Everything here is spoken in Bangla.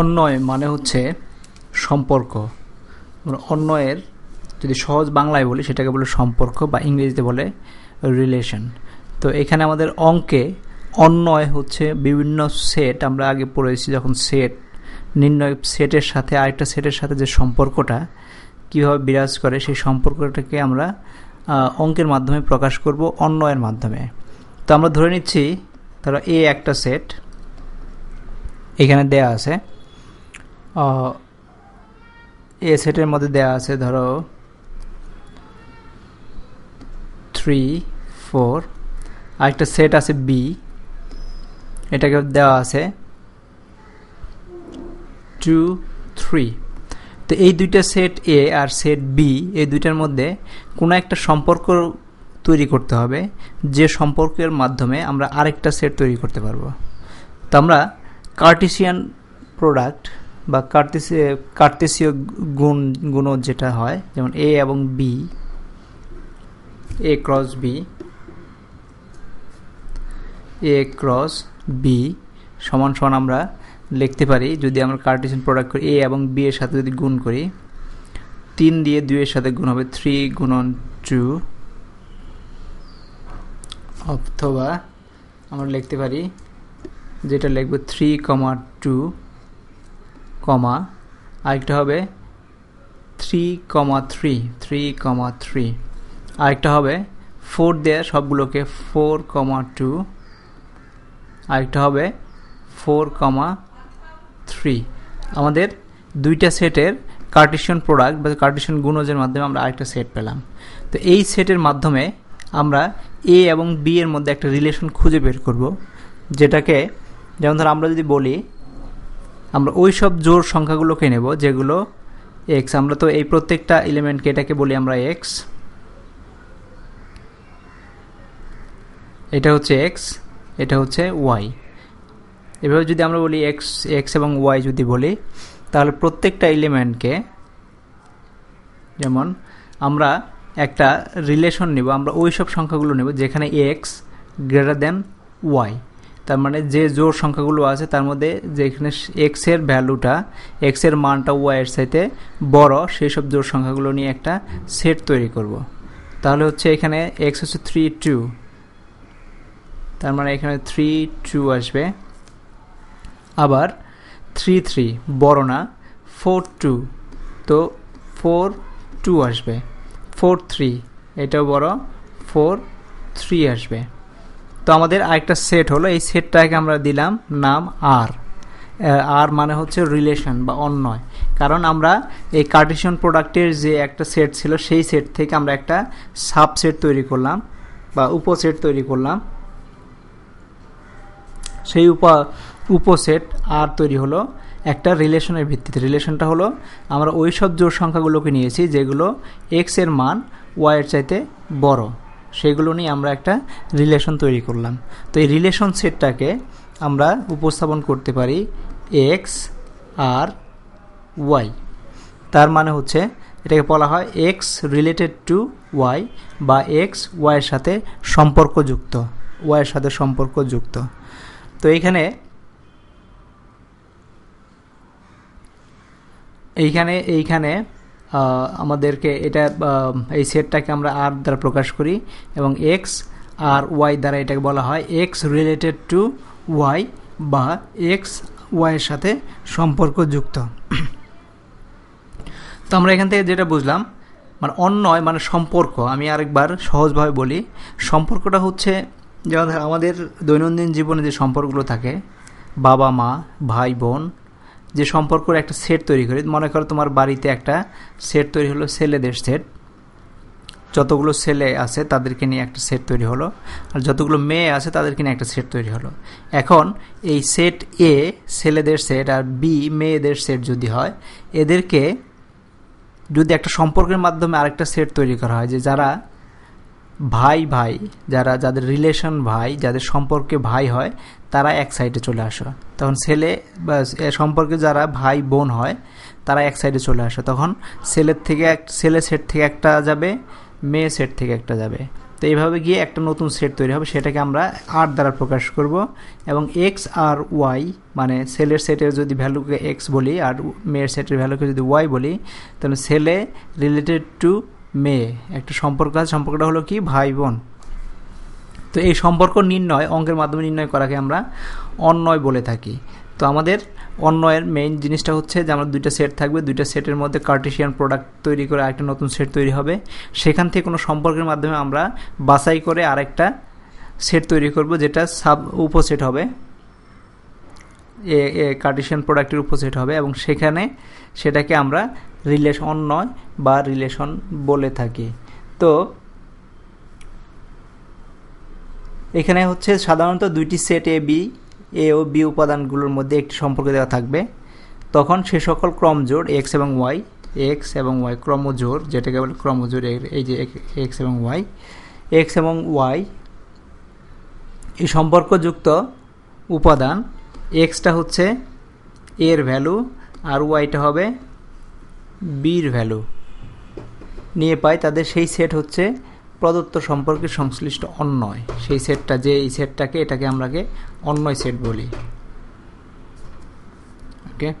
অন্যয় মানে হচ্ছে সম্পর্ক। আমরা অন্যয়ের যদি সহজ বাংলায় বলি, সেটাকে বলে সম্পর্ক বা ইংরেজিতে বলে রিলেশন তো এখানে আমাদের অঙ্কে অন্যয় হচ্ছে বিভিন্ন সেট আমরা আগে পড়েছি যখন সেট নির্ণয় সেটের সাথে আরেকটা সেটের সাথে যে সম্পর্কটা কীভাবে বিরাজ করে, সেই সম্পর্কটাকে আমরা অঙ্কের মাধ্যমে প্রকাশ করব অন্যয়ের মাধ্যমে। তো আমরা ধরে নিচ্ছি, ধরো এ একটা সেট এখানে দেয়া আছে এ সেটের মধ্যে দেয়া আছে, ধরো থ্রি ফোর আরেকটা সেট আছে বি এটাকে দেওয়া আছে টু থ্রি তো এই দুইটা সেট এ আর সেট বি এই দুইটার মধ্যে কোনো একটা সম্পর্ক তৈরি করতে হবে, যে সম্পর্কের মাধ্যমে আমরা আরেকটা সেট তৈরি করতে পারব। তো আমরা কার্টিসিয়ান প্রোডাক্ট বা কার্টেসিয় কার্টেসীয় গুণ গুণ যেটা হয়, যেমন এ এবং B A cross B A cross B সমান সমান আমরা লিখতে পারি, যদি আমরা কার্টেসিয়ান প্রোডাক্ট করি এ এবং বি এর সাথে যদি গুণ করি, তিন দিয়ে দুইয়ের সাথে গুণ হবে থ্রি গুণন টু অথবা আমরা লিখতে পারি, যেটা লিখব থ্রি কমা টু কমা, আরেকটা হবে three comma three three comma three. আরেকটা হবে ফোর দেয়া, সবগুলোকে ফোর কমা টু। আরেকটা হবে ফোর কমা থ্রি। আমাদের দুইটা সেটের কার্টিশন প্রোডাক্ট বা কার্টিশন গুণজের মাধ্যমে আমরা আরেকটা সেট পেলাম। তো এই সেটের মাধ্যমে আমরা এ এবং বি এর মধ্যে একটা রিলেশন খুঁজে বের করব, যেটাকে যেমন ধর আমরা যদি বলি আমরা ওই সব জোর সংখ্যাগুলোকে নেব, যেগুলো এক্স আমরা তো এই প্রত্যেকটা এলিমেন্টকে এটাকে বলি আমরা এক্স এটা হচ্ছে এক্স এটা হচ্ছে ওয়াই এভাবে যদি আমরা বলি এক্স এক্স এবং ওয়াই যদি বলি, তাহলে প্রত্যেকটা এলিমেন্টকে যেমন আমরা একটা রিলেশন নিব, আমরা ওই সব সংখ্যাগুলো নেব যেখানে এক্স গ্রেটার দেন ওয়াই তার মানে যে জোর সংখ্যাগুলো আছে, তার মধ্যে যেখানে এক্সের ভ্যালুটা এক্সের মানটা ওয়াই এর সাথে বড়, সেই সব জোর সংখ্যাগুলো নিয়ে একটা সেট তৈরি করব। তাহলে হচ্ছে এখানে এক্স হচ্ছে থ্রি টু তার মানে এখানে থ্রি টু আসবে। আবার থ্রি থ্রি বড় না ফোর টু তো ফোর টু আসবে। ফোর থ্রি এটাও বড় ফোর থ্রি আসবে। তো আমাদের আরেকটা সেট হলো, এই সেটটাকে আমরা দিলাম নাম আর আর মানে হচ্ছে রিলেশন বা অন্যয়। কারণ আমরা এই কার্টিশন প্রোডাক্টের যে একটা সেট ছিল, সেই সেট থেকে আমরা একটা সাবসেট তৈরি করলাম বা উপসেট তৈরি করলাম। সেই উপ উপসেট আর তৈরি হলো একটা রিলেশনের ভিত্তিতে। রিলেশনটা হলো, আমরা ওই সব জোর সংখ্যাগুলোকে নিয়েছি, যেগুলো এক্সের মান ওয়াইয়ের চাইতে বড়। সেগুলো নিয়ে আমরা একটা রিলেশন তৈরি করলাম। তো এই রিলেশন সেটটাকে আমরা উপস্থাপন করতে পারি এক্স আর ওয়াই তার মানে হচ্ছে এটাকে বলা হয় এক্স রিলেটেড টু ওয়াই বা এক্স ওয়াইয়ের সাথে সম্পর্কযুক্ত ওয়াইয়ের সাথে সম্পর্কযুক্ত। তো এইখানে এইখানে এইখানে আমাদেরকে এটা এই সেটটাকে আমরা আর দ্বারা প্রকাশ করি এবং এক্স আর ওয়াই দ্বারা এটাকে বলা হয় এক্স রিলেটেড টু ওয়াই বা এক্স ওয়াইয়ের সাথে সম্পর্কযুক্ত। তো আমরা এখান থেকে যেটা বুঝলাম মানে অন্যয় মানে সম্পর্ক, আমি আরেকবার সহজভাবে বলি, সম্পর্কটা হচ্ছে, যেমন আমাদের দৈনন্দিন জীবনে যে সম্পর্কগুলো থাকে বাবা মা ভাই বোন যে সম্পর্কের একটা সেট তৈরি করি, মনে করো তোমার বাড়িতে একটা সেট তৈরি হলো ছেলেদের সেট যতগুলো ছেলে আছে তাদেরকে নিয়ে একটা সেট তৈরি হলো, আর যতগুলো মেয়ে আছে তাদেরকে নিয়ে একটা সেট তৈরি হলো। এখন এই সেট এ ছেলেদের সেট আর বি মেয়েদের সেট যদি হয়, এদেরকে যদি একটা সম্পর্কের মাধ্যমে আরেকটা সেট তৈরি করা হয়, যে যারা ভাই ভাই, যারা যাদের রিলেশন ভাই, যাদের সম্পর্কে ভাই হয়, তারা এক সাইডে চলে আসো। তখন ছেলে সম্পর্কে যারা ভাই বোন হয়, তারা এক সাইডে চলে আসে। তখন ছেলের থেকে এক, ছেলে সেট থেকে একটা যাবে, মেয়ে সেট থেকে একটা যাবে। তো এইভাবে গিয়ে একটা নতুন সেট তৈরি হবে, সেটাকে আমরা আর দ্বারা প্রকাশ করব এবং এক্স আর ওয়াই মানে সেলের সেটের যদি ভ্যালুকে এক্স বলি আর মেয়ের সেটের ভ্যালুকে যদি ওয়াই বলি, তাহলে সেলে রিলেটেড টু মেয়ে একটা সম্পর্ক আছে, সম্পর্কটা হলো কি? ভাই, বোন। তো এই সম্পর্ক নির্ণয়, অঙ্কের মাধ্যমে নির্ণয় করাকে আমরা অন্যয় বলে থাকি। তো আমাদের অন্যয়ের মেইন জিনিসটা হচ্ছে যে আমার দুইটা সেট থাকবে, দুইটা সেটের মধ্যে কার্টেশিয়ান প্রোডাক্ট তৈরি করে আরেকটা নতুন সেট তৈরি হবে। সেখান থেকে কোনো সম্পর্কের মাধ্যমে আমরা বাছাই করে আরেকটা সেট তৈরি করব, যেটা সাব উপসেট হবে। কার্টেশিয়ান প্রোডাক্টের উপসেট হবে এবং সেখানে সেটাকে আমরা রিলেশন নয় বা রিলেশন বলে থাকি। তো এখানে হচ্ছে সাধারণত দুইটি সেট এ বি এ ও বি উপাদানগুলোর মধ্যে একটি সম্পর্ক দেওয়া থাকবে। তখন সে সকল ক্রমজোড় এক্স এবং ওয়াই এক্স এবং ওয়াই ক্রমজোড়, যেটাকে বলে ক্রমজোড় এই যে এক্স এবং ওয়াই এক্স এবং ওয়াই এই সম্পর্কযুক্ত উপাদান এক্সটা হচ্ছে এর ভ্যালু আর ওয়াইটা হবে বির ভ্যালু নিয়ে পাই তাদের সেই সেট হচ্ছে প্রদত্ত সম্পর্কে সংশ্লিষ্ট অন্যয়। সেই সেটটা যে এই সেটটাকে এটাকে আমরাকে অন্যয় সেট বলি। ওকে